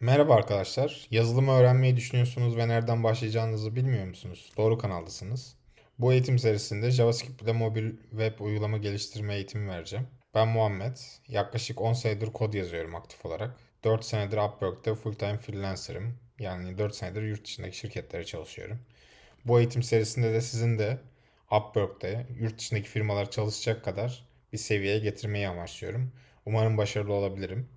Merhaba arkadaşlar. Yazılımı öğrenmeyi düşünüyorsunuz ve nereden başlayacağınızı bilmiyor musunuz? Doğru kanaldasınız. Bu eğitim serisinde JavaScript ile mobil web uygulama geliştirme eğitimi vereceğim. Ben Muhammed. Yaklaşık 10 senedir kod yazıyorum aktif olarak. 4 senedir Upwork'te full-time freelancer'ım. Yani 4 senedir yurt dışındaki şirketlere çalışıyorum. Bu eğitim serisinde de sizin de Upwork'te yurt dışındaki firmalar çalışacak kadar bir seviyeye getirmeyi amaçlıyorum. Umarım başarılı olabilirim.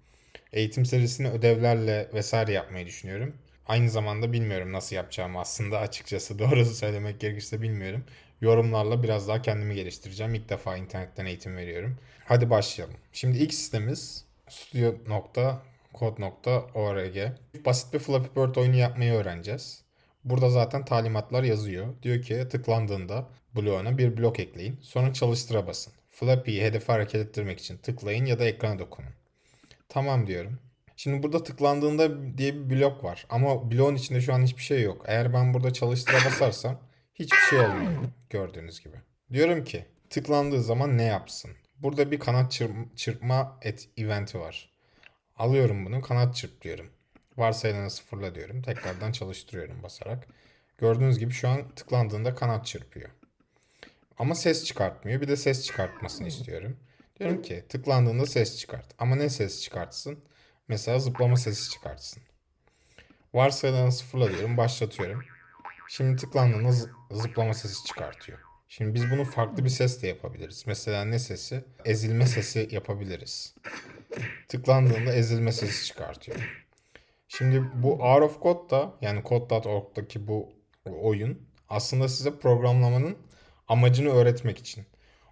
Eğitim serisini ödevlerle vesaire yapmayı düşünüyorum. Aynı zamanda bilmiyorum nasıl yapacağımı aslında açıkçası doğrusu söylemek gerekirse bilmiyorum. Yorumlarla biraz daha kendimi geliştireceğim. İlk defa internetten eğitim veriyorum. Hadi başlayalım. Şimdi ilk sitemiz studio.code.org. Basit bir Flappy Bird oyunu yapmayı öğreneceğiz. Burada zaten talimatlar yazıyor. Diyor ki tıklandığında bloğuna bir blok ekleyin. Sonra çalıştıra basın. Flappy'yi hedefe hareket ettirmek için tıklayın ya da ekrana dokunun. Tamam diyorum. Şimdi burada tıklandığında diye bir blok var. Ama bloğun içinde şu an hiçbir şey yok. Eğer ben burada çalıştıra basarsam hiçbir şey olmuyor. Gördüğünüz gibi. Diyorum ki tıklandığı zaman ne yapsın? Burada bir kanat çırp- çırpma et eventi var. Alıyorum bunu kanat çırpıyorum. Varsayılanı sıfırla diyorum. Tekrardan çalıştırıyorum basarak. Gördüğünüz gibi şu an tıklandığında kanat çırpıyor. Ama ses çıkartmıyor. Bir de ses çıkartmasını istiyorum. Diyorum ki tıklandığında ses çıkart. Ama ne ses çıkartsın? Mesela zıplama sesi çıkartsın. Varsayılanı sıfırla diyorum. Başlatıyorum. Şimdi tıklandığında zı- zıplama sesi çıkartıyor. Şimdi biz bunu farklı bir ses de yapabiliriz. Mesela ne sesi? Ezilme sesi yapabiliriz. Tıklandığında ezilme sesi çıkartıyor. Şimdi bu Hour of Code da yani Code.org'daki bu oyun aslında size programlamanın amacını öğretmek için.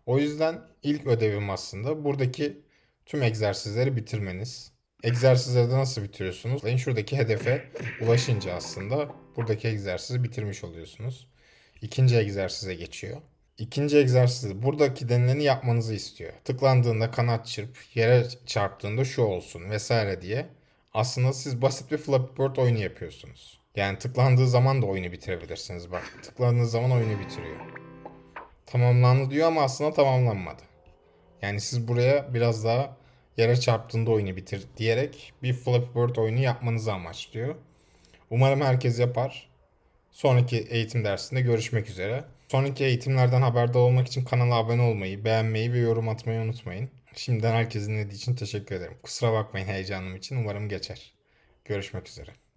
O yüzden ilk ödevim aslında buradaki tüm egzersizleri bitirmeniz. Egzersizleri de nasıl bitiriyorsunuz? Yani şuradaki hedefe ulaşınca aslında buradaki egzersizi bitirmiş oluyorsunuz. İkinci egzersize geçiyor. İkinci egzersizde buradaki denileni yapmanızı istiyor. Tıklandığında kanat çırp, yere çarptığında şu olsun vesaire diye. Aslında siz basit bir Flappy Bird oyunu yapıyorsunuz. Yani tıklandığı zaman da oyunu bitirebilirsiniz. Bak tıklandığınız zaman oyunu bitiriyor. Tamamlandı diyor ama aslında tamamlanmadı. Yani siz buraya biraz daha yere çarptığında oyunu bitir diyerek bir Flappy Bird oyunu yapmanızı amaçlıyor. Umarım herkes yapar. Sonraki eğitim dersinde görüşmek üzere. Sonraki eğitimlerden haberdar olmak için kanala abone olmayı, beğenmeyi ve yorum atmayı unutmayın. Şimdiden herkesin dinlediği için teşekkür ederim. Kusura bakmayın heyecanım için. Umarım geçer. Görüşmek üzere.